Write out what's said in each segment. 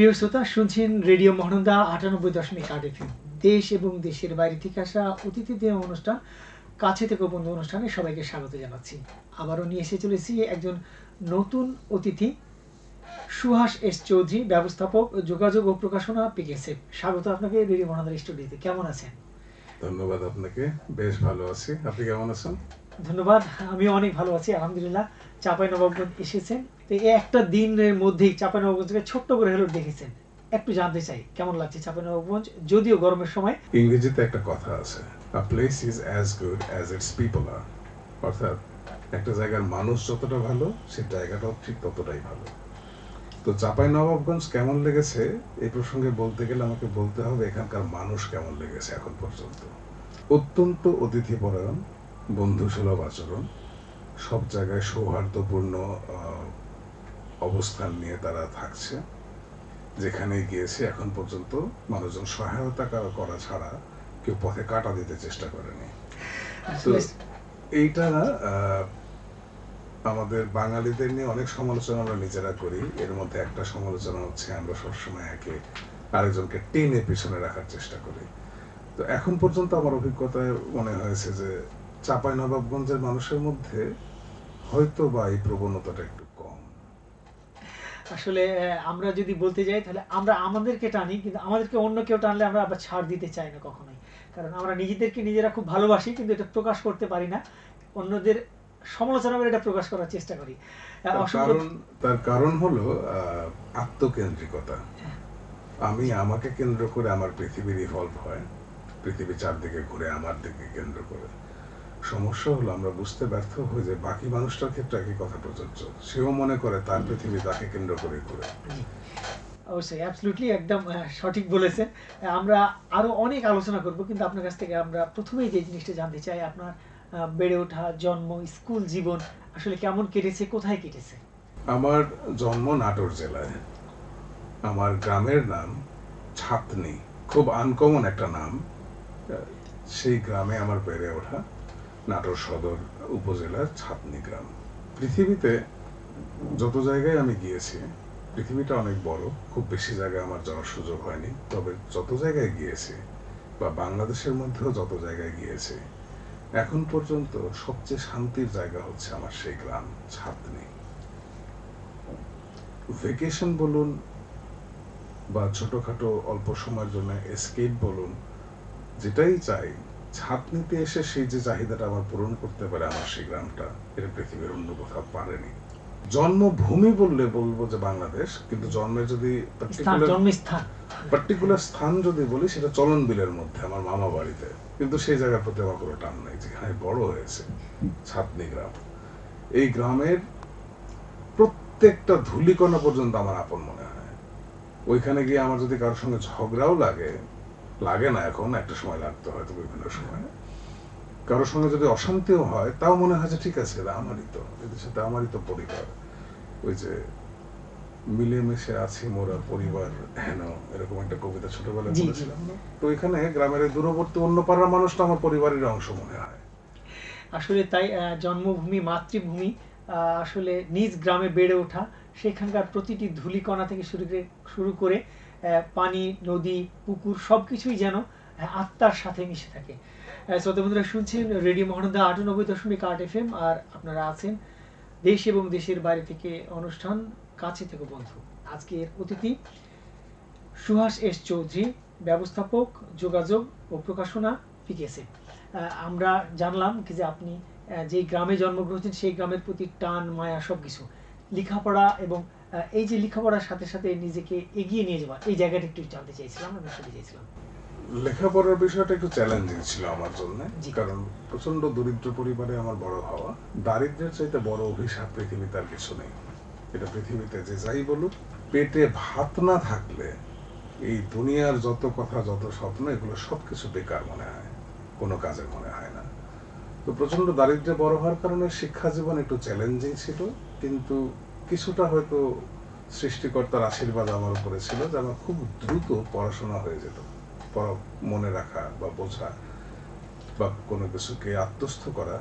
প্রিয় শ্রোতা শুনছেন রেডিও মহানন্দা আটানব্বই দশমিক আট এফএম। দেশ এবং দেশের বাইরে থেকে আসা অতিথিদের অনুষ্ঠান কাছে থেকে বন্ধু অনুষ্ঠানে সবাইকে স্বাগত জানাচ্ছি। আবারও নিয়ে এসে চলেছি একজন নতুন অতিথি সুহাস এস চৌধুরী ব্যবস্থাপক যোগাযোগ ও প্রকাশনা পিকেসে। স্বাগত আপনাকে রেডিও মহানন্দার স্টুডিওতে। কেমন আছেন? ধন্যবাদ আপনাকে বেশ ভালো আছি। আপনি কেমন আছেন? ধন্যবাদ আমি অনেক ভালো আছি আলহামদুলিল্লাহ। চাপাই নবাবগঞ্জ এসেছেন একটা দিনের মধ্যেই চাপাই নবাবগঞ্জকে ছোট্ট করে হলেও দেখেছেন। একটু জানতে চাই, কেমন লাগছে চাপাই নবাবগঞ্জ যদিও গরমের সময় ইংরেজিতে একটা কথা আছে a place is as good as its people আর অর্থাৎ একটা জায়গার মানুষ যতটা ভালো সেই জায়গাটাও ঠিক ততটাই ভালো। তো চাপাই নবাবগঞ্জ কেমন লেগেছে? এই প্রসঙ্গে বলতে গেলে আমাকে বলতে হবে এখানকার মানুষ কেমন লেগেছে এখন পর্যন্ত। অত্যন্ত অতিথিপরায়ণ, বন্ধুসুলভ আচরণ, সব জায়গায় সৌহার্দ্যপূর্ণ অবস্থান নিয়ে তারা থাকছে যেখানে গিয়েছে এখন পর্যন্ত মানুষজন সহায়তা করা- ছাড়া কেউ পথে কাটা দিতে চেষ্টা করেনি। তো এইটা আমাদের বাঙালিদের নিয়ে অনেক সমালোচনা আমরা নিজেরা করি। এর মধ্যে একটা সমালোচনা হচ্ছে আমরা সবসময় একে আরেকজনকে টেনে পিছনে রাখার চেষ্টা করি। তো এখন পর্যন্ত আমার অভিজ্ঞতায় মনে হয়েছে যে চাপাই নবাবগঞ্জের মানুষের মধ্যে হয়তো বা এই প্রবণতাটা একটু আসলে আমরা যদি বলতে যাই তাহলে আমরা আমাদেরকে টানি কিন্তু আমাদেরকে অন্য কেউ টানলে আমরা আবার ছাড় দিতে চাই না কখনোই। কারণ আমরা নিজেদেরকে নিজেরা খুব ভালোবাসি কিন্তু এটা প্রকাশ করতে পারি না। অন্যদের সমালোচনা করে এটা প্রকাশ করার চেষ্টা করি। তার কারণ তার কারণ হলো আত্মকেন্দ্রিকতা। আমি আমাকে কেন্দ্র করে আমার পৃথিবীর ইভলভ হয় পৃথিবী চারদিকে ঘুরে আমার দিকে কেন্দ্র করে। সমস্যা হলো আমরা বুঝতে ব্যর্থ হই যে বাকি মানুষটার ক্ষেত্রে একই কথা প্রযোজ্য। সেও মনে করে তার পৃথিবী তাকে কেন্দ্র করে ঘুরে। অবশ্যই অ্যাবসলিউটলি একদম সঠিক বলেছেন। আমরা আরও অনেক আলোচনা করব কিন্তু আপনার কাছ থেকে আমরা প্রথমেই যে জিনিসটা জানতে চাই আপনার বেড়ে ওঠা জন্ম স্কুল জীবন আসলে কেমন কেটেছে কোথায় কেটেছে? আমার জন্ম নাটোর জেলায়। আমার গ্রামের নাম ছাতনি। খুব আনকমন একটা নাম। সেই গ্রামে আমার বেড়ে ওঠা। নাটোর সদর উপজেলার ছাতনি গ্রাম। পৃথিবীতে যত জায়গায় আমি গিয়েছি, পৃথিবীটা অনেক বড়, খুব বেশি জায়গায় আমার যাওয়ার সুযোগ হয়নি। তবে যত জায়গায় গিয়েছি বা বাংলাদেশের মধ্যেও যত জায়গায় গিয়েছি, এখন পর্যন্ত সবচেয়ে শান্তির জায়গা হচ্ছে আমার সেই গ্রাম, ছাতনি। ভেকেশন বলুন বা ছোটখাটো অল্প সময়ের জন্য এসকেপ বলুন, যেটাই চাই ছাতনিতে এসে সেই যে চাহিদাটা আমার পূরণ করতে পারে আমার সেই গ্রামটা এটা পৃথিবীর অন্য কোথাও পারেনি। জন্মভূমি বললে বলব যে বাংলাদেশ কিন্তু জন্মের যদি পার্টিকুলার স্থান যদি বলি সেটা চলন বিলের মধ্যে আমার মামা বাড়িতে। কিন্তু সেই জায়গার প্রতি আমার কোনো টান নাই যেখানে বড় হয়েছে ছাতনি গ্রাম। এই গ্রামের প্রত্যেকটা ধুলিকণা পর্যন্ত আমার আপন মনে হয়। ওইখানে গিয়ে আমার যদি কারোর সঙ্গে ঝগড়াও লাগে লাগে না এখন একটা সময় লাগতো হয়তো বিভিন্ন সময়। কারোর সঙ্গে যদি অশান্তিও হয় তাও মনে হয় যে ঠিক আছে আমারই তো এদের সাথে আমারই তো পরিবার। ওই যে মিলেমিশে আছি মোরা পরিবার হেন এরকম একটা কবিতা ছোটবেলায়। বলেছিলাম তো এখানে গ্রামের দূরবর্তী অন্য পাড়ার মানুষটা আমার পরিবারের অংশ মনে হয়। আসলে তাই জন্মভূমি মাতৃভূমি আসলে নিজ গ্রামে বেড়ে ওঠা সেখানকার প্রতিটি ধূলিকণা থেকে শুরু করে শুরু করে পানি, নদী, পুকুর, সবকিছুই যেন আত্মার সাথে মিশে থাকে। শ্রোতা বন্ধুরা, শুনছেন রেডিও মহানন্দা আটানব্বই দশমিক আট এফ এম আর আপনারা আছেন দেশ এবং দেশের বাইরে থেকে অনুষ্ঠান কাছে থেকে বন্ধু। আজকের অতিথি সুহাস এস চৌধুরী, ব্যবস্থাপক, যোগাযোগ ও প্রকাশনা পিকেসে আমরা জানলাম কি যে আপনি যেই গ্রামে জন্মগ্রহণ সেই গ্রামের প্রতি টান, মায়া সবকিছু। লেখাপড়া এবং এই যে লেখাপড়ার সাথে সাথে নিজেকে এগিয়ে নিয়ে যাওয়া এই জায়গাটা একটু জানতে চাইছিলাম আমি শুনতে চাইছিলাম। লেখাপড়ার বিষয়টা একটু চ্যালেঞ্জিং ছিল আমার জন্য কারণ প্রচণ্ড দরিদ্র পরিবারে আমার বড় হওয়া দারিদ্রের চাইতে বড় অভিশাপ পৃথিবীতে আর কিছু নেই। এটা পৃথিবীতে যে যাই বলুক পেটে ভাত না থাকলে এই দুনিয়ার যত কথা যত স্বপ্ন এগুলো সবকিছু বেকার মনে হয় কোনো কাজে মনে হয় না। তো প্রচণ্ড দারিদ্র্যে বড় হওয়ার কারণে শিক্ষা জীবন একটু চ্যালেঞ্জিং ছিল কিন্তু কিছুটা হয়তো সৃষ্টিকর্তার আশীর্বাদ আমার উপরে ছিল, যে আমার খুব দ্রুত পড়াশোনা হয়ে যেত। মনে রাখা বা বোঝা বা কোনো কিছুকে আত্মস্থ করা,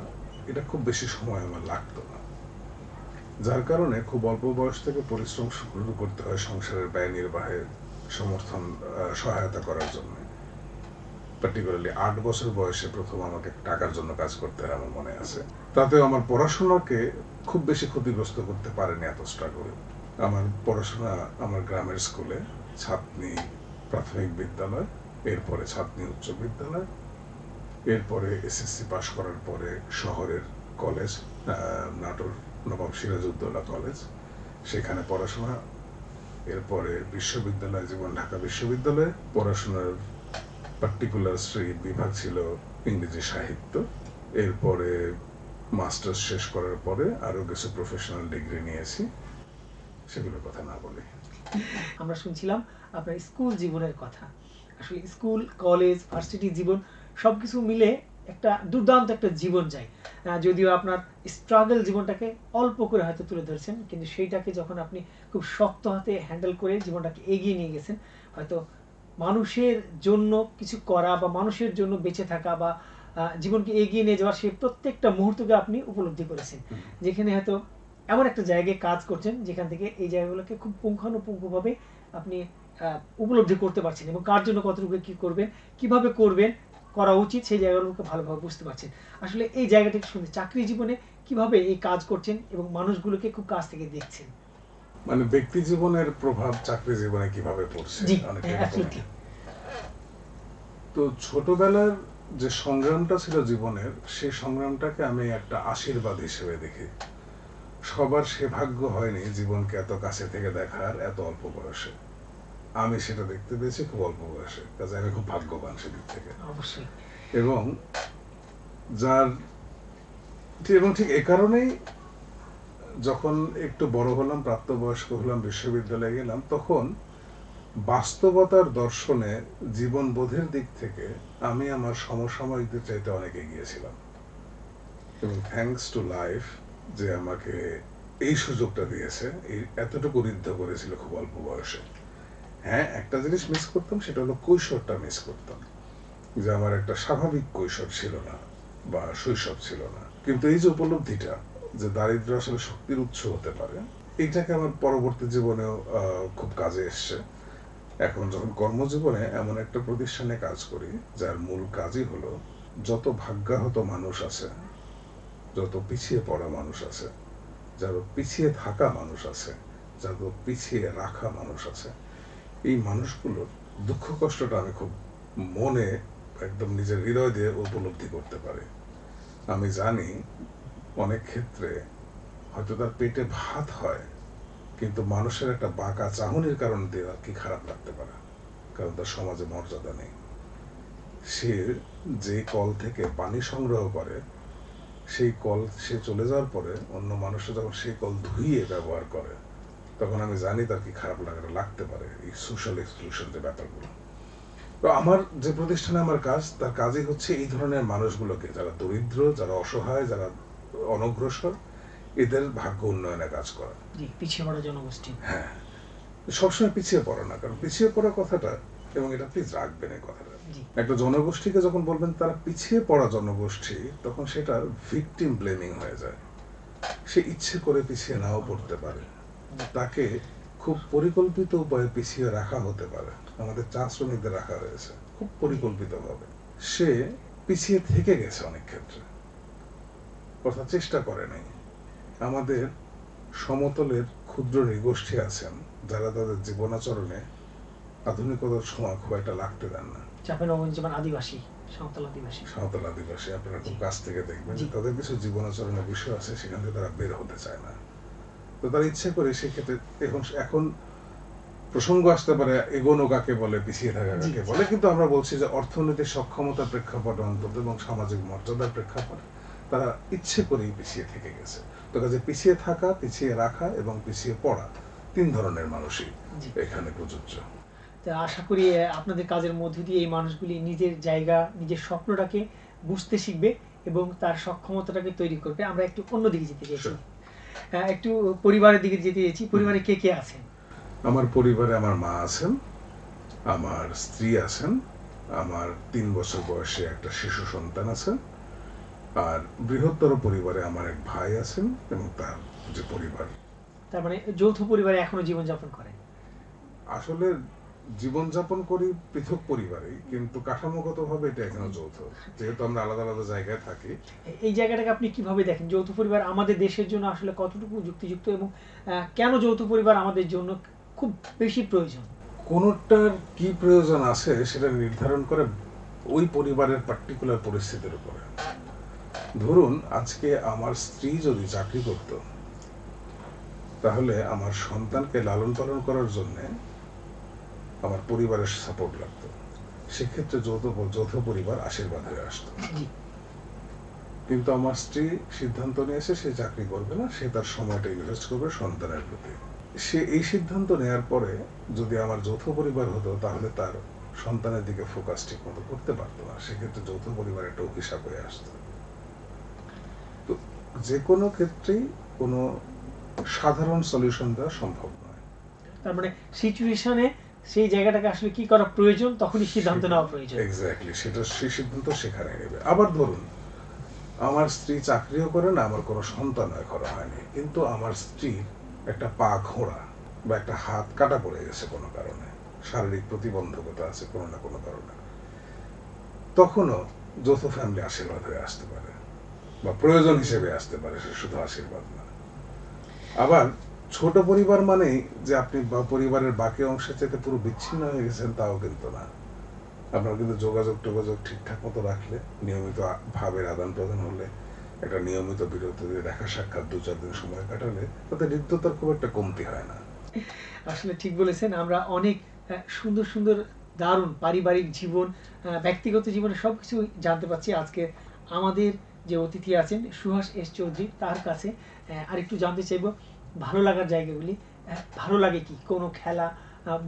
এটা খুব বেশি সময় আমার লাগতো না। যার কারণে খুব অল্প বয়স থেকে পরিশ্রম শুরু করতে হয় সংসারের ব্যয় নির্বাহের সমর্থন সহায়তা করার জন্য। পার্টিকুলারলি আট বছর বয়সে প্রথম আমাকে টাকার জন্য কাজ করতে হয় আমার মনে আছে। তাতেও আমার পড়াশোনাকে খুব বেশি ক্ষতিগ্রস্ত করতে পারেনি এত স্ট্রাগল আমার পড়াশোনা আমার গ্রামের স্কুলে ছাতনি প্রাথমিক বিদ্যালয়, এরপরে ছাতনি উচ্চ বিদ্যালয়, এরপরে এসএসসি পাশ করার পরে শহরের কলেজ নাটোর নবাব সিরাজউদ্দৌলা কলেজ সেখানে পড়াশোনা, এরপরে বিশ্ববিদ্যালয়, জীবন ঢাকা বিশ্ববিদ্যালয়ে পড়াশোনার পার্টিকুলার স্ট্রিম বিভাগ ছিল ইংরেজি সাহিত্য। এরপরে মাস্টার্স শেষ করার পরে আরও কিছু প্রফেশনাল ডিগ্রি নিয়েছি। সেগুলোর কথা না বলি। আমরা শুনছিলাম আপনার স্কুল জীবনের কথা। আসলে স্কুল কলেজ ভার্সিটি জীবন সবকিছু মিলে একটা দুর্দান্ত একটা জীবন যায়। যদিও আপনার স্ট্রাগল জীবনটাকে অল্প করে হয়তো তুলে ধরেছেন, কিন্তু সেইটাকে যখন আপনি খুব শক্ত হাতে হ্যান্ডেল করে জীবনটাকে এগিয়ে নিয়ে গেছেন, হয়তো মানুষের জন্য কিছু করা বা মানুষের জন্য বেঁচে থাকা বা জীবনকে এগিয়ে নিয়ে যাওয়ার সেই প্রত্যেকটা মুহূর্তকে আপনি উপলব্ধি করেছেন। যেখানে হয়তো এমন একটা জায়গায় কাজ করছেন যেখান থেকে এই জায়গাগুলোকে খুব পুঙ্খানুপুঙ্খভাবে আপনি উপলব্ধি করতে পারছেন এবং কার জন্য কতটুকু কি করবেন কীভাবে করবেন করা উচিত সেই জায়গাগুলোকে ভালোভাবে বুঝতে পারছেন। আসলে এই জায়গাটা শুনে চাকরি জীবনে কীভাবে এই কাজ করছেন এবং মানুষগুলোকে খুব কাছ থেকে দেখছেন? মানে ব্যক্তি জীবনের প্রভাব চাকরি জীবনে কীভাবে পড়ছে? হ্যাঁ। তো ছোটবেলার যে সংগ্রামটা ছিল জীবনের সেই সংগ্রামটাকে আমি একটা আশীর্বাদ হিসেবে দেখি। সবার সে ভাগ্য হয়নি জীবনকে এত কাছে থেকে দেখার এত অল্প বয়সে। আমি সেটা দেখতে পেয়েছি খুব অল্প বয়সে। কাজে আমি খুব ভাগ্যবান সেদিক থেকে। অবশ্যই। এবং যার ঠিক- এবং ঠিক এ কারণেই যখন একটু বড় হলাম, প্রাপ্তবয়স্ক হলাম, বিশ্ববিদ্যালয়ে গেলাম, তখন বাস্তবতার দর্শনে জীবন বোধের দিক থেকে আমি আমার সমসাময়িকদের চাইতে অনেক এগিয়েছিলাম এবং থ্যাঙ্কস টু লাইফ যে আমাকে এই সুযোগটা দিয়েছে, এই এতটুকু ঋদ্ধ করেছিল খুব অল্প বয়সে। হ্যাঁ একটা জিনিস মিস করতাম, সেটা হলো কৈশোরটা মিস করতাম। যে আমার একটা স্বাভাবিক কৈশোর ছিল না বা শৈশব ছিল না। কিন্তু এই যে উপলব্ধিটা যে দারিদ্র আসলে শক্তির উৎস হতে পারে এইটাকে আমার পরবর্তী জীবনেও খুব কাজে এসছে। এখন যখন কর্মজীবনে এমন একটা প্রতিষ্ঠানে কাজ করি, যার মূল কাজই হলো যত ভাগ্যাহত মানুষ আছে, যত পিছিয়ে পড়া মানুষ আছে, যার পিছিয়ে থাকা মানুষ আছে যত পিছিয়ে রাখা মানুষ আছে, এই মানুষগুলোর দুঃখ কষ্টটা আমি খুব মনে একদম নিজের হৃদয় দিয়ে উপলব্ধি করতে পারি। আমি জানি অনেক ক্ষেত্রে হয়তো তার পেটে ভাত হয়, কিন্তু মানুষের একটা বাঁকা চাহনির কারণ আর কি খারাপ লাগতে পারে, কারণ তার সমাজে মর্যাদা নেই। সে যে কল থেকে পানি সংগ্রহ করে, সেই কল সে চলে যাওয়ার পরে অন্য মানুষরা যখন সেই কল ধুইয়ে ব্যবহার করে, তখন আমি জানি তার কি খারাপ লাগাটা লাগতে পারে এই সোশ্যাল এক্সক্লুশন যে ব্যাপারগুলো। তো আমার যে প্রতিষ্ঠানে আমার কাজ, তার কাজই হচ্ছে এই ধরনের মানুষগুলোকে, যারা দরিদ্র, যারা অসহায়, যারা অনগ্রসর এদের ভাগ্য উন্নয়নে কাজ করা। পিছিয়ে পড়া জনগোষ্ঠী। হ্যাঁ সবসময় পিছিয়ে পড়া না কারণ পিছিয়ে পড়া কথাটা এবং এটা প্লিজ রাখবেন এই কথাটা। একটা জনগোষ্ঠীকে যখন বলবেন তারা পিছিয়ে পড়া জনগোষ্ঠী তখন সেটা ভিকটিম ব্লেমিং হয়ে যায়। সে ইচ্ছে করে পিছিয়ে নাও পড়তে পারে। তাকে খুব পরিকল্পিত উপায়ে পিছিয়ে রাখা হতে পারে। আমাদের চা শ্রমিকদের রাখা হয়েছে খুব পরিকল্পিতভাবে। সে পিছিয়ে থেকে গেছে অনেক ক্ষেত্রে। অর্থাৎ চেষ্টা করে নাই। আমাদের সমতলের ক্ষুদ্র নৃগোষ্ঠী আছেন যারা তাদের জীবনাচরণে আধুনিকতার সময় খুব একটা লাগতে দেন না। যেমন আদিবাসী সাঁওতাল আদিবাসী। সাঁওতাল আদিবাসী আপনারা খুব কাছ থেকে দেখবেন যে তাদের কিছু জীবনাচরণের বিষয় আছে সেখান থেকে তারা বের হতে চায় না। তো তারা ইচ্ছে করে সেক্ষেত্রে এখন এখন প্রসঙ্গ আসতে পারে এগোনো কাকে বলে পিছিয়ে থাকা কাকে বলে কিন্তু আমরা বলছি যে অর্থনৈতিক সক্ষমতার প্রেক্ষাপটে অন্তত এবং সামাজিক মর্যাদার প্রেক্ষাপটে। তারা ইচ্ছে করেই পিছিয়ে থেকে গেছে। তো কাজে পিছিয়ে থাকা পিছিয়ে রাখা এবং পিছিয়ে পড়া তিন ধরনের মানুষই এখানে প্রযোজ্য। আশা করি আপনাদের কাজের মধ্যে দিয়ে এই মানুষগুলি নিজের জায়গা নিজের স্বপ্নটাকে বুঝতে শিখবে এবং তার সক্ষমতাটাকে তৈরি করবে। আমরা একটু অন্যদিকে যেতে চাইছি। Sure. একটু পরিবারের দিকে যেতে চাইছি। পরিবারে কে কে আছেন? আমার পরিবারে আমার মা আছেন আমার স্ত্রী আছেন আমার তিন বছর বয়সে একটা শিশু সন্তান আছে আর বৃহত্তর পরিবারে আমার এক ভাই আছেন এবং তার যে পরিবার। তার মানে যৌথ পরিবারে এখনও জীবনযাপন করেন আসলে জীবনযাপন করি পৃথক পরিবারে কিন্তু কাঠামোগতভাবে এটা এখনও যৌথ। যেহেতু আমরা আলাদা আলাদা জায়গায় থাকি। এই জায়গাটাকে আপনি কীভাবে দেখেন? যৌথ পরিবার আমাদের দেশের জন্য আসলে কতটুকু যুক্তিযুক্ত এবং কেন যৌথ পরিবার আমাদের জন্য খুব বেশি প্রয়োজন? কোনটার কি প্রয়োজন আছে সেটা নির্ধারণ করে ওই পরিবারের পার্টিকুলার পরিস্থিতির উপরে। ধরুন আজকে আমার স্ত্রী যদি চাকরি করত তাহলে আমার সন্তানকে লালন পালন করার জন্য আমার পরিবারের সাপোর্ট লাগতো। সেক্ষেত্রে যৌথ যৌথ পরিবার আশীর্বাদ হয়ে আসতো। কিন্তু আমার স্ত্রী সিদ্ধান্ত নিয়েছে সে চাকরি করবে না সে তার সময়টা ইনভেস্ট করবে সন্তানের প্রতি। সে এই সিদ্ধান্ত নেয়ার পরে যদি আমার যৌথ পরিবার হতো তাহলে তার সন্তানের দিকে ফোকাস ঠিক মতো করতে পারতো না। সেক্ষেত্রে যৌথ পরিবার একটা অভিশাপ হয়ে আসতো। যে কোনো ক্ষেত্রেই কোনো সাধারণ সলিউশন দেওয়া সম্ভব নয়। তার মানে সিচুয়েশনে সেই জায়গাটাকে আসলে কি করা প্রয়োজন তখনই সিদ্ধান্ত নেওয়া প্রয়োজন। এক্স্যাক্টলি সেটা সেই সিদ্ধান্ত সেখানে নেবে। আবার ধরুন আমার স্ত্রী চাকরিও করে না আমার কোনো সন্তান করা হয়নি কিন্তু আমার স্ত্রীর একটা পা খোঁড়া বা একটা হাত কাটা পড়ে গেছে কোনো কারণে শারীরিক প্রতিবন্ধকতা আছে কোনো না কোনো কারণে। তখনও যৌথ ফ্যামিলি আশীর্বাদ হয়ে আসতে পারে। বা প্রয়োজন হিসেবে আসতে পারে সে শুধু আশীর্বাদ না। আবার ছোট পরিবার মানেই যে আপনি পরিবারের বাকি অংশের চাইতে পুরো বিচ্ছিন্ন হয়ে গেছেন তাও কিন্তু না। আপনার কিন্তু যোগাযোগ টোগাযোগ ঠিকঠাক মতো রাখলে, নিয়মিত ভাবের আদান প্রদান হলে, একটা নিয়মিত বিরতিতে দেখা সাক্ষাৎ দু চার দিন সময় কাটালে, তাতে হৃদ্যতার খুব একটা কমতি হয় না। আসলে ঠিক বলেছেন, আমরা অনেক সুন্দর সুন্দর, দারুণ পারিবারিক জীবন ব্যক্তিগত জীবনে সব কিছু জানতে পারছি। আজকে আমাদের যে অতিথি আছেন, সুহাস এস চৌধুরী, তার কাছে আরেকটু জানতে চাইব, ভালো লাগার জায়গাগুলি ভালো লাগে কি? কোনো খেলা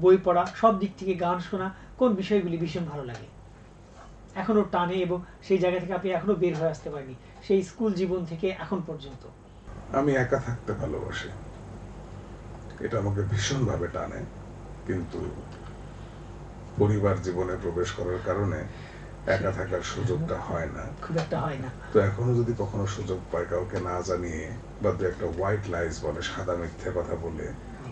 বই পড়া, সব দিক থেকে গান শোনা, কোন বিষয়গুলি ভীষণ ভালো লাগে? এখনও টানে এবং সেই জায়গা থেকে আপনি এখনও বের হয়ে আসতে পারেনি সেই স্কুল জীবন থেকে এখন পর্যন্ত। আমি একা থাকতে ভালোবাসি। এটা আমাকে ভীষণভাবে টানে, কিন্তু পরিবার জীবনে প্রবেশ করার কারণে একা থাকার সুযোগটা হয় না। খুব একটা হয় না। তো এখনও যদি কখনো সুযোগ পায় কাউকে না জানিয়ে বা দু একটা হোয়াইট লাইস বলে সাদা মিথ্যে কথা বলে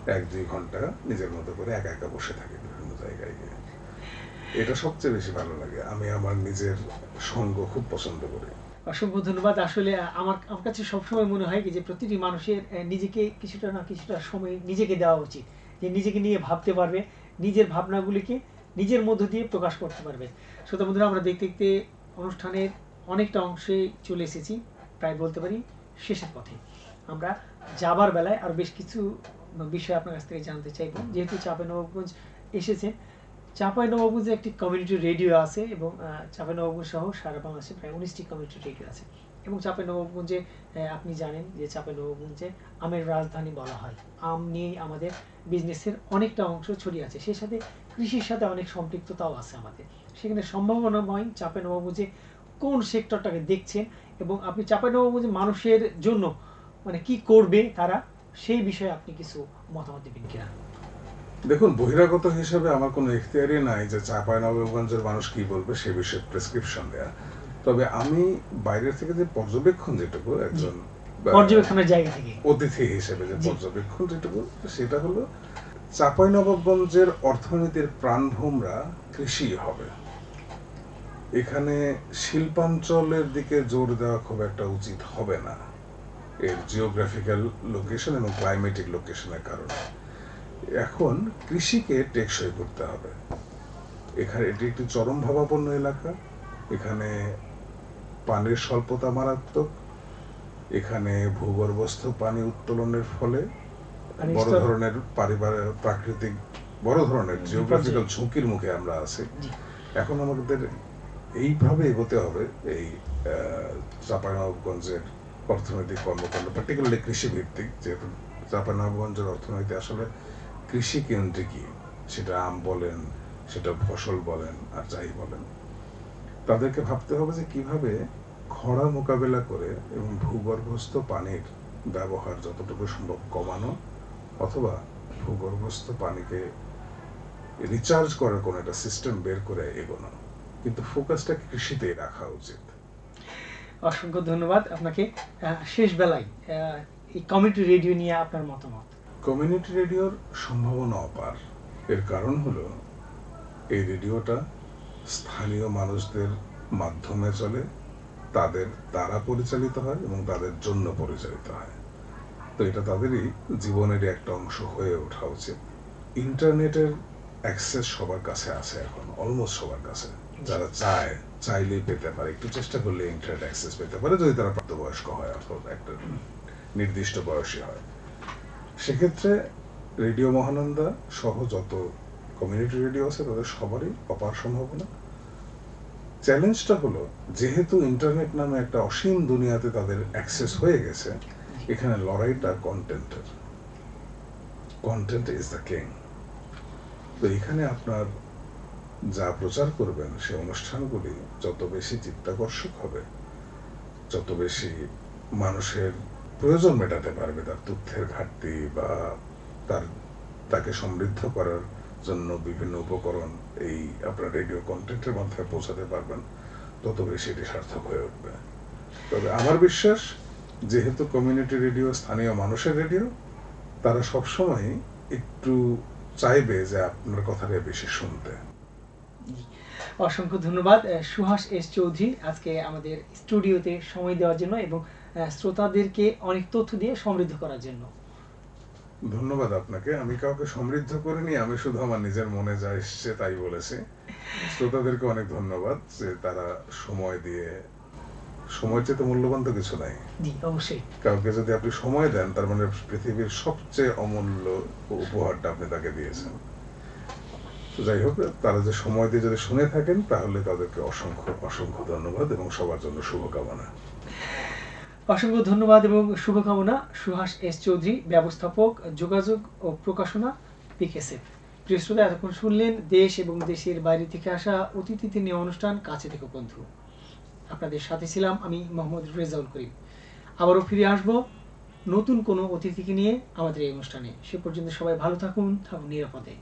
এক দুই ঘণ্টা নিজের মতো করে একা একা বসে থাকি বিভিন্ন জায়গায় গিয়ে। এটা সবচেয়ে বেশি ভালো লাগে। আমি আমার নিজের সঙ্গ খুব পছন্দ করি। অসংখ্য ধন্যবাদ। আসলে আমার আমার কাছে সবসময় মনে হয় যে প্রতিটি মানুষের নিজেকে কিছুটা না কিছুটা সময় নিজেকে দেওয়া উচিত। যে নিজেকে নিয়ে ভাবতে পারবে নিজের ভাবনাগুলিকে নিজের মধ্য দিয়ে প্রকাশ করতে পারবে। শ্রোতা বন্ধুরা আমরা দেখতে দেখতে অনুষ্ঠানের অনেকটা অংশে চলে এসেছি প্রায় বলতে পারি শেষের পথে। আমরা যাবার বেলায় আর বেশ কিছু বিষয় আপনার কাছ থেকে জানতে চাইব। যেহেতু চাঁপাইনবাবগঞ্জ এসেছেন চাঁপাইনবাবগঞ্জে একটি কমিউনিটি রেডিও আছে এবং আহ, চাঁপাইনবাবগঞ্জ সহ সারা বাংলাদেশে প্রায় উনিশটি কমিউনিটি রেডিও আছে। এবং চাঁপাইনবাবগঞ্জে আপনি জানেন যে চাঁপাইনবাবগঞ্জে আমের রাজধানী বলা হয়। আম নিয়েই আমাদের বিজনেসের অনেকটা অংশ ছড়িয়ে আছে। সেই সাথে কৃষির সাথে অনেক সম্পৃক্ততাও আছে আমাদের। সেখানে সম্ভাবনাময় চাঁপাইনবাবগঞ্জে কোন সেক্টরটাকে দেখছেন এবং আপনি চাঁপাইনবাবগঞ্জে মানুষের জন্য মানে কি করবে তারা সেই বিষয়ে আপনি কিছু মতামত দেবেন কিনা? দেখুন বহিরাগত হিসেবে আমার কোনো এখতিয়ারই নাই যে চাঁপাইনবাবগঞ্জের মানুষ কি বলবে সে বিষয়ে প্রেসক্রিপশন দেয়া। তবে আমি বাইরের থেকে যে পর্যবেক্ষণ যেটুকু একজন পর্যবেক্ষণের জায়গা থেকে। অতিথি হিসেবে যে পর্যবেক্ষণ যেটুকু সেটা হলো চাঁপাইনবাবগঞ্জের অর্থনীতির প্রাণভূমরা কৃষি হবে। এখানে শিল্পাঞ্চলের দিকে জোর দেওয়া খুব একটা উচিত হবে না। এর জিওগ্রাফিক্যাল লোকেশন এবং ক্লাইমেটিক লোকেশনের কারণে। এখন কৃষিকে টেকসই করতে হবে। এখানে এটি একটি চরম ভাবাপন্ন এলাকা। এখানে পানির স্বল্পতা মারাত্মক। এখানে ভূগর্ভস্থ পানি উত্তোলনের ফলে বড় ধরনের পারিবারিক প্রাকৃতিক বড় ধরনের। জিওগ্রাফিক্যাল ঝুঁকির মুখে আমরা আছি। এখন আমাদের এইভাবে এগোতে হবে এই আহ, চাঁপাইনবাবগঞ্জের অর্থনৈতিক কর্মকাণ্ড পার্টিকুলারলি কৃষি ভিত্তিক যেহেতু চাঁপাইনবাবগঞ্জের অর্থনীতি আসলে কৃষি কেন্দ্রিকই সেটা আম বলেন সেটা ফসল বলেন আর যাই বলেন। তাদেরকে ভাবতে হবে যে কীভাবে খরা মোকাবেলা করে এবং ভূগর্ভস্থ পানির ব্যবহার যতটুকু সম্ভব কমানো অথবা ভূগর্ভস্থ পানিকে রিচার্জ করার কোনো একটা সিস্টেম বের করে এগোনো। কিন্তু ফোকাসটা কৃষিতেই রাখা উচিত। অসংখ্য ধন্যবাদ আপনাকে। শেষ বেলায় এই কমিউনিটি রেডিও নিয়ে আপনার মতামত? কমিউনিটি রেডিওর সম্ভাবনা অপার। এর কারণ হলো এই রেডিওটা স্থানীয় মানুষদের মাধ্যমে চলে তাদের দ্বারা পরিচালিত হয় এবং তাদের জন্য পরিচালিত হয়। তো এটা তাদেরই জীবনেরই একটা অংশ হয়ে ওঠা উচিত। ইন্টারনেটের অ্যাক্সেস সবার কাছে আছে এখন অলমোস্ট সবার কাছে। যারা চায় চাইলেই পেতে পারে। একটু চেষ্টা করলে ইন্টারনেট অ্যাক্সেস পেতে পারে, যদি তারা প্রাপ্তবয়স্ক হয় অর্থাৎ একটা নির্দিষ্ট বয়সী হয়। সেক্ষেত্রে রেডিও মহানন্দা সহ যত কমিউনিটি রেডিও আছে, তাদের সবারই অপার সম্ভাবনা। চ্যালেঞ্জটা হলো, যেহেতু ইন্টারনেট নামে একটা অসীম দুনিয়াতে তাদের অ্যাক্সেস হয়ে গেছে, এখানে লড়াইটা কন্টেন্টের কন্টেন্ট ইজ দ্য কিং তো এখানে আপনার যা প্রচার করবেন সে অনুষ্ঠানগুলি যত বেশি চিত্তাকর্ষক হবে, যত বেশি মানুষের প্রয়োজন মেটাতে পারবে তার তথ্যের ঘাটতি বা তার, তাকে সমৃদ্ধ করার জন্য বিভিন্ন উপকরণ এই আপনার রেডিও কন্টেন্টের মাধ্যমে পৌঁছাতে পারবেন, তত বেশি এটি সার্থক হয়ে উঠবে। তবে আমার বিশ্বাস, যেহেতু কমিউনিটি রেডিও স্থানীয় মানুষের রেডিও তারা সবসময় একটু চাইবে যে আপনার কথাটা বেশি শুনতে। অসংখ্য ধন্যবাদ সুহাস এস চৌধুরী। আজকে আমাদের স্টুডিওতে সময় দেওয়ার জন্য এবং শ্রোতাদেরকে অনেক তথ্য দিয়ে সমৃদ্ধ করার জন্য। ধন্যবাদ আপনাকে। আমি কাউকে সমৃদ্ধ করিনি আমি শুধু আমার নিজের মনে যা এসছে তাই বলেছি। শ্রোতাদেরকে অনেক ধন্যবাদ যে তারা সময় দিয়ে সময় চেয়ে তো মূল্যবান তো কিছু নাই। অবশ্যই। কাউকে যদি আপনি সময় দেন তার মানে পৃথিবীর সবচেয়ে অমূল্য উপহারটা আপনি তাকে দিয়েছেন। তো যাই হোক, তারা যে সময় দিয়ে যদি শুনে থাকেন, তাহলে তাদেরকে অসংখ্য অসংখ্য ধন্যবাদ এবং সবার জন্য শুভকামনা। অসংখ্য ধন্যবাদ এবং শুভকামনা। সুহাস এস চৌধুরী, ব্যবস্থাপক, যোগাযোগ ও প্রকাশনা পিকেসেফ প্রিয় শ্রোতা, এতক্ষণ শুনলেন দেশ এবং দেশের বাইরে থেকে আসা অতিথিতে নিয়ে অনুষ্ঠান কাছে থেকে বন্ধু। আপনাদের সাথে ছিলাম আমি মোহাম্মদ রেজাউল করিম। আবারও ফিরে আসব নতুন কোনো অতিথিকে নিয়ে আমাদের এই অনুষ্ঠানে। সে পর্যন্ত সবাই ভালো থাকুন থাকুন নিরাপদে।